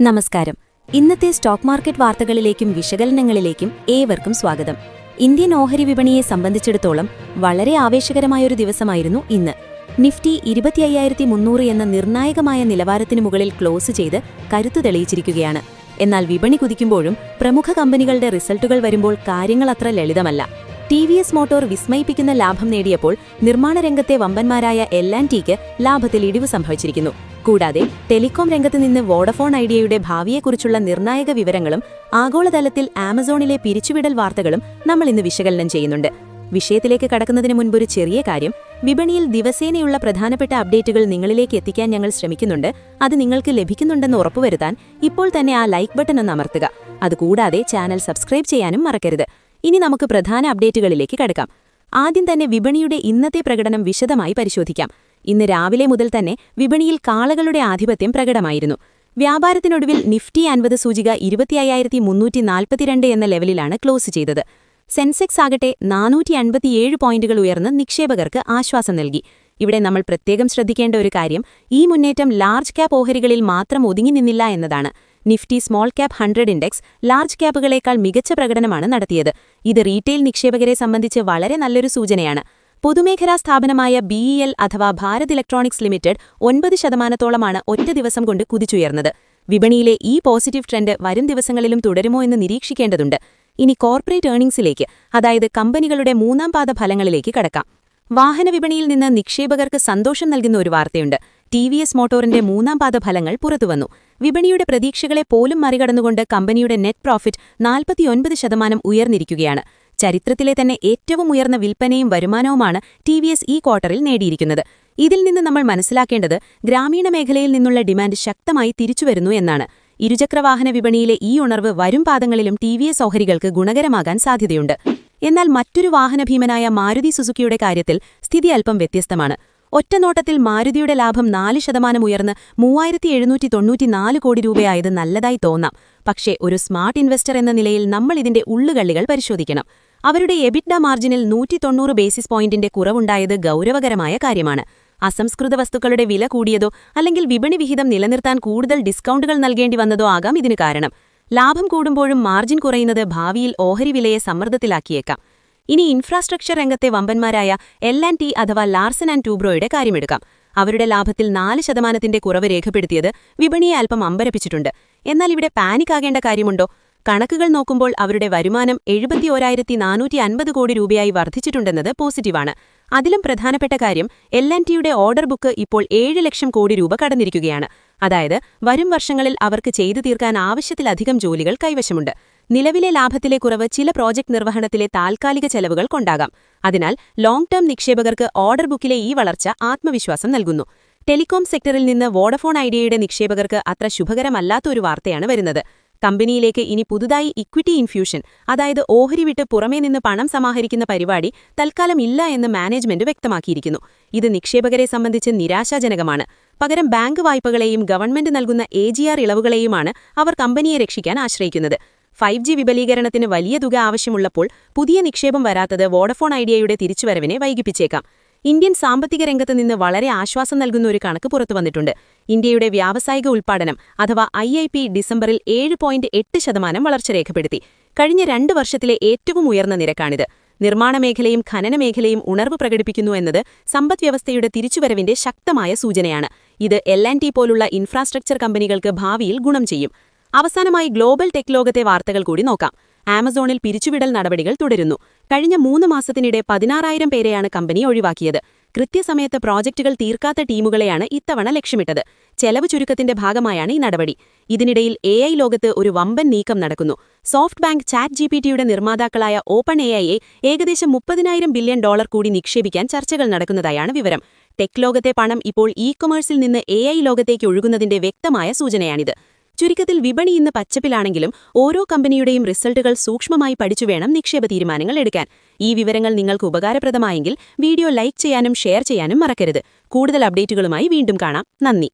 നമസ്കാരം. ഇന്നത്തെ stock market വാർത്തകളിലേക്കും വിശകലനങ്ങളിലേക്കും ഏവർക്കും സ്വാഗതം. ഇന്ത്യൻ ഓഹരി വിപണിയെ സംബന്ധിച്ചിടത്തോളം വളരെ ആവേശകരമായ ഒരു ദിവസമായിരുന്നു ഇന്ന്. നിഫ്റ്റി ഇരുപത്തി അയ്യായിരത്തി മുന്നൂറ് എന്ന നിർണായകമായ നിലവാരത്തിനു മുകളിൽ ക്ലോസ് ചെയ്ത് കരുത്തു തെളിയിച്ചിരിക്കുകയാണ്. എന്നാൽ വിപണി കുതിക്കുമ്പോഴും പ്രമുഖ കമ്പനികളുടെ റിസൾട്ടുകൾ വരുമ്പോൾ കാര്യങ്ങൾ അത്ര ലളിതമല്ല. ടി വി എസ് മോട്ടോർ വിസ്മയിപ്പിക്കുന്ന ലാഭം നേടിയപ്പോൾ നിർമ്മാണ രംഗത്തെ വമ്പന്മാരായ എൽ ആൻഡ് ടിക്ക് ലാഭത്തിൽ ഇടിവ് സംഭവിച്ചിരിക്കുന്നു. കൂടാതെ ടെലികോം രംഗത്ത് നിന്ന് വോഡഫോൺ ഐഡിയയുടെ ഭാവിയെക്കുറിച്ചുള്ള നിർണായക വിവരങ്ങളും ആഗോളതലത്തിൽ ആമസോണിലെ പിരിച്ചുവിടൽ വാർത്തകളും നമ്മൾ ഇന്ന് വിശകലനം ചെയ്യുന്നുണ്ട്. വിഷയത്തിലേക്ക് കടക്കുന്നതിന് ഒരു ചെറിയ കാര്യം. വിപണിയിൽ ദിവസേനയുള്ള പ്രധാനപ്പെട്ട അപ്ഡേറ്റുകൾ നിങ്ങളിലേക്ക് എത്തിക്കാൻ ഞങ്ങൾ ശ്രമിക്കുന്നുണ്ട്. അത് നിങ്ങൾക്ക് ലഭിക്കുന്നുണ്ടെന്ന് ഉറപ്പുവരുത്താൻ ഇപ്പോൾ തന്നെ ആ ലൈക്ക് ബട്ടൺ ഒന്ന് അമർത്തുക. അതുകൂടാതെ ചാനൽ സബ്സ്ക്രൈബ് ചെയ്യാനും മറക്കരുത്. ഇനി നമുക്ക് പ്രധാന അപ്ഡേറ്റുകളിലേക്ക് കടക്കാം. ആദ്യം തന്നെ വിപണിയുടെ ഇന്നത്തെ പ്രകടനം വിശദമായി പരിശോധിക്കാം. ഇന്ന് രാവിലെ മുതൽ തന്നെ വിപണിയിൽ കാളകളുടെ ആധിപത്യം പ്രകടമായിരുന്നു. വ്യാപാരത്തിനൊടുവിൽ നിഫ്റ്റി അൻപത് സൂചിക ഇരുപത്തിയ്യായിരത്തി മുന്നൂറ്റി നാൽപ്പത്തിരണ്ട് എന്ന ലെവലിലാണ് ക്ലോസ് ചെയ്തത്. സെൻസെക്സ് ആകട്ടെ നാനൂറ്റി അൻപത്തിയേഴ് പോയിന്റുകൾ ഉയർന്ന് നിക്ഷേപകർക്ക് ആശ്വാസം നൽകി. ഇവിടെ നമ്മൾ പ്രത്യേകം ശ്രദ്ധിക്കേണ്ട ഒരു കാര്യം ഈ മുന്നേറ്റം ലാർജ് ക്യാപ് ഓഹരികളിൽ മാത്രം ഒതുങ്ങി നിന്നില്ല എന്നതാണ്. Nifty small cap hundred index large ക്യാപ്പുകളേക്കാൾ മികച്ച പ്രകടനമാണ് നടത്തിയത്. ഇത് റീറ്റെയിൽ നിക്ഷേപകരെ സംബന്ധിച്ച് വളരെ നല്ലൊരു സൂചനയാണ്. പൊതുമേഖലാ സ്ഥാപനമായ ബിഇഎൽ അഥവാ ഭാരത് ഇലക്ട്രോണിക്സ് ലിമിറ്റഡ് ഒൻപത് ശതമാനത്തോളമാണ് ഒറ്റ ദിവസം കൊണ്ട് കുതിച്ചുയർന്നത്. വിപണിയിലെ ഈ പോസിറ്റീവ് ട്രെൻഡ് വരും ദിവസങ്ങളിലും തുടരുമോ എന്ന് നിരീക്ഷിക്കേണ്ടതുണ്ട്. ഇനി കോർപ്പറേറ്റ് ഏർണിംഗ്സിലേക്ക് അതായത് കമ്പനികളുടെ മൂന്നാം പാദ ഫലങ്ങളിലേക്ക് കടക്കാം. വാഹന വിപണിയിൽ നിന്ന് നിക്ഷേപകർക്ക് സന്തോഷം നൽകുന്ന ഒരു വാർത്തയുണ്ട്. ടി വി എസ് മോട്ടോറിന്റെ മൂന്നാം പാദ ഫലങ്ങൾ പുറത്തുവന്നു. വിപണിയുടെ പ്രതീക്ഷകളെ പോലും മറികടന്നുകൊണ്ട് കമ്പനിയുടെ നെറ്റ് പ്രോഫിറ്റ് നാൽപ്പത്തിയൊൻപത് ശതമാനം ഉയർന്നിരിക്കുകയാണ്. ചരിത്രത്തിലെ തന്നെ ഏറ്റവും ഉയർന്ന വിൽപ്പനയും വരുമാനവുമാണ് ടി ഈ ക്വാർട്ടറിൽ നേടിയിരിക്കുന്നത്. ഇതിൽ നിന്ന് നമ്മൾ മനസ്സിലാക്കേണ്ടത് ഗ്രാമീണ മേഖലയിൽ നിന്നുള്ള ഡിമാൻഡ് ശക്തമായി തിരിച്ചുവരുന്നു എന്നാണ്. ഇരുചക്രവാഹന വിപണിയിലെ ഈ ഉണർവ് വരും പാദങ്ങളിലും ടി വി എസ് ഓഹരികൾക്ക് ഗുണകരമാകാൻ സാധ്യതയുണ്ട്. എന്നാൽ മറ്റൊരു വാഹനഭീമനായ മാരുതി സുസുക്കിയുടെ കാര്യത്തിൽ സ്ഥിതി അല്പം വ്യത്യസ്തമാണ്. ഒറ്റനോട്ടത്തിൽ മാരുതിയുടെ ലാഭം നാല് ശതമാനം ഉയർന്ന് മൂവായിരത്തി എഴുന്നൂറ്റി തൊണ്ണൂറ്റിനാല് കോടി രൂപയായത് നല്ലതായി തോന്നാം. പക്ഷേ ഒരു സ്മാർട്ട് ഇൻവെസ്റ്റർ എന്ന നിലയിൽ നമ്മൾ ഇതിന്റെ ഉള്ളുകള്ളികൾ പരിശോധിക്കണം. അവരുടെ എബിഡ മാർജിനിൽ നൂറ്റി തൊണ്ണൂറ് ബേസിസ് പോയിന്റിന്റെ കുറവുണ്ടായത് ഗൗരവകരമായ കാര്യമാണ്. അസംസ്കൃത വസ്തുക്കളുടെ വില കൂടിയതോ അല്ലെങ്കിൽ വിപണി വിഹിതം നിലനിർത്താൻ കൂടുതൽ ഡിസ്കൗണ്ടുകൾ നൽകേണ്ടി വന്നതോ ആകാം ഇതിനു കാരണം. ലാഭം കൂടുമ്പോഴും മാർജിൻ കുറയുന്നത് ഭാവിയിൽ ഓഹരി വിലയെ സമ്മർദ്ദത്തിലാക്കിയേക്കാം. ഇനി ഇൻഫ്രാസ്ട്രക്ചർ രംഗത്തെ വമ്പന്മാരായ എൽ ആൻഡ് ടി അഥവാ ലാർസൻ ആൻഡ് ടൂബ്രോയുടെ കാര്യമെടുക്കാം. അവരുടെ ലാഭത്തിൽ നാല് ശതമാനത്തിന്റെ കുറവ് രേഖപ്പെടുത്തിയത് വിപണിയെ അല്പം അമ്പരപ്പിച്ചിട്ടുണ്ട്. എന്നാൽ ഇവിടെ പാനിക് ആകേണ്ട കാര്യമുണ്ടോ? കണക്കുകൾ നോക്കുമ്പോൾ അവരുടെ വരുമാനം എഴുപത്തിയോരായിരത്തി നാനൂറ്റി അൻപത് കോടി രൂപയായി വർദ്ധിച്ചിട്ടുണ്ടെന്നത് പോസിറ്റീവാണ്. അതിലും പ്രധാനപ്പെട്ട കാര്യം എൽ ആൻഡ് ടിയുടെ ഓർഡർ ബുക്ക് ഇപ്പോൾ ഏഴ് ലക്ഷം കോടി രൂപ കടന്നിരിക്കുകയാണ്. അതായത് വരും വർഷങ്ങളിൽ അവർക്ക് ചെയ്തു തീർക്കാൻ ആവശ്യത്തിലധികം ജോലികൾ കൈവശമുണ്ട്. നിലവിലെ ലാഭത്തിലെ കുറവ് ചില പ്രോജക്ട് നിർവഹണത്തിലെ താൽക്കാലിക ചെലവുകൾ കൊണ്ടാകാം. അതിനാൽ ലോങ് ടേം നിക്ഷേപകർക്ക് ഓർഡർ ബുക്കിലെ ഈ വളർച്ച ആത്മവിശ്വാസം നൽകുന്നു. ടെലികോം സെക്ടറിൽ നിന്ന് വോഡഫോൺ ഐഡിയയുടെ നിക്ഷേപകർക്ക് അത്ര ശുഭകരമല്ലാത്ത ഒരു വാർത്തയാണ് വരുന്നത്. കമ്പനിയിലേക്ക് ഇനി പുതുതായി ഇക്വിറ്റി ഇൻഫ്യൂഷൻ അതായത് ഓഹരി വിട്ട് പുറമേ നിന്ന് പണം സമാഹരിക്കുന്ന പരിപാടി തൽക്കാലം ഇല്ല എന്ന് മാനേജ്മെന്റ് വ്യക്തമാക്കിയിരിക്കുന്നു. ഇത് നിക്ഷേപകരെ സംബന്ധിച്ച് നിരാശാജനകമാണ്. പകരം ബാങ്ക് വായ്പകളെയും ഗവൺമെന്റ് നൽകുന്ന എ ഇളവുകളെയുമാണ് അവർ കമ്പനിയെ രക്ഷിക്കാൻ ആശ്രയിക്കുന്നത്. ഫൈവ് ജി വിപുലീകരണത്തിന് വലിയ തുക ആവശ്യമുള്ളപ്പോൾ പുതിയ നിക്ഷേപം വരാത്തത് വോഡഫോൺ ഐഡിയയുടെ തിരിച്ചുവരവിനെ വൈകിപ്പിച്ചേക്കാം. ഇന്ത്യൻ സാമ്പത്തിക രംഗത്ത് നിന്ന് വളരെ ആശ്വാസം നൽകുന്ന ഒരു കണക്ക് പുറത്തു വന്നിട്ടുണ്ട്. ഇന്ത്യയുടെ വ്യാവസായിക ഉൽപ്പാദനം അഥവാ ഐ ഐ പി ഡിസംബറിൽ ഏഴ് പോയിന്റ് എട്ട് ശതമാനം വളർച്ച രേഖപ്പെടുത്തി. കഴിഞ്ഞ രണ്ട് വർഷത്തിലെ ഏറ്റവും ഉയർന്ന നിരക്കാണിത്. നിർമ്മാണ മേഖലയും ഖനന മേഖലയും ഉണർവ് പ്രകടിപ്പിക്കുന്നു എന്നത് സമ്പദ്വ്യവസ്ഥയുടെ തിരിച്ചുവരവിന്റെ ശക്തമായ സൂചനയാണ്. ഇത് എൽ പോലുള്ള ഇൻഫ്രാസ്ട്രക്ചർ കമ്പനികൾക്ക് ഭാവിയിൽ ഗുണം ചെയ്യും. അവസാനമായി ഗ്ലോബൽ ടെക് ലോകത്തെ വാർത്തകൾ കൂടി നോക്കാം. ആമസോണിൽ പിരിച്ചുവിടൽ നടപടികൾ തുടരുന്നു. കഴിഞ്ഞ മൂന്ന് മാസത്തിനിടെ പതിനാറായിരം പേരെയാണ് കമ്പനി ഒഴിവാക്കിയത്. കൃത്യസമയത്ത് പ്രോജക്റ്റുകൾ തീർക്കാത്ത ടീമുകളെയാണ് ഇത്തവണ ലക്ഷ്യമിട്ടത്. ചെലവ് ചുരുക്കത്തിന്റെ ഭാഗമായാണ് ഈ നടപടി. ഇതിനിടയിൽ എ ഐ ലോകത്ത് ഒരു വമ്പൻ നീക്കം നടക്കുന്നു. SoftBank chat G P ടിയുടെ നിർമ്മാതാക്കളായ ഓപ്പൺ എ ഐയെ ഏകദേശം മുപ്പതിനായിരം ബില്യൺ ഡോളർ കൂടി നിക്ഷേപിക്കാൻ ചർച്ചകൾ നടക്കുന്നതായാണ് വിവരം. ടെക് ലോകത്തെ പണം ഇപ്പോൾ ഇ കൊമേഴ്സിൽ നിന്ന് എ ഐ ലോകത്തേക്ക് ഒഴുകുന്നതിന്റെ വ്യക്തമായ സൂചനയാണിത്. ചുരുക്കത്തിൽ വിപണി ഇന്ന് പച്ചപ്പിലാണെങ്കിലും ഓരോ കമ്പനിയുടെയും റിസൾട്ടുകൾ സൂക്ഷ്മമായി പഠിച്ചു വേണം നിക്ഷേപ തീരുമാനങ്ങൾ എടുക്കാൻ. ഈ വിവരങ്ങൾ നിങ്ങൾക്ക് ഉപകാരപ്രദമായെങ്കിൽ വീഡിയോ ലൈക്ക് ചെയ്യാനും ഷെയർ ചെയ്യാനും മറക്കരുത്. കൂടുതൽ അപ്ഡേറ്റുകളുമായി വീണ്ടും കാണാം. നന്ദി.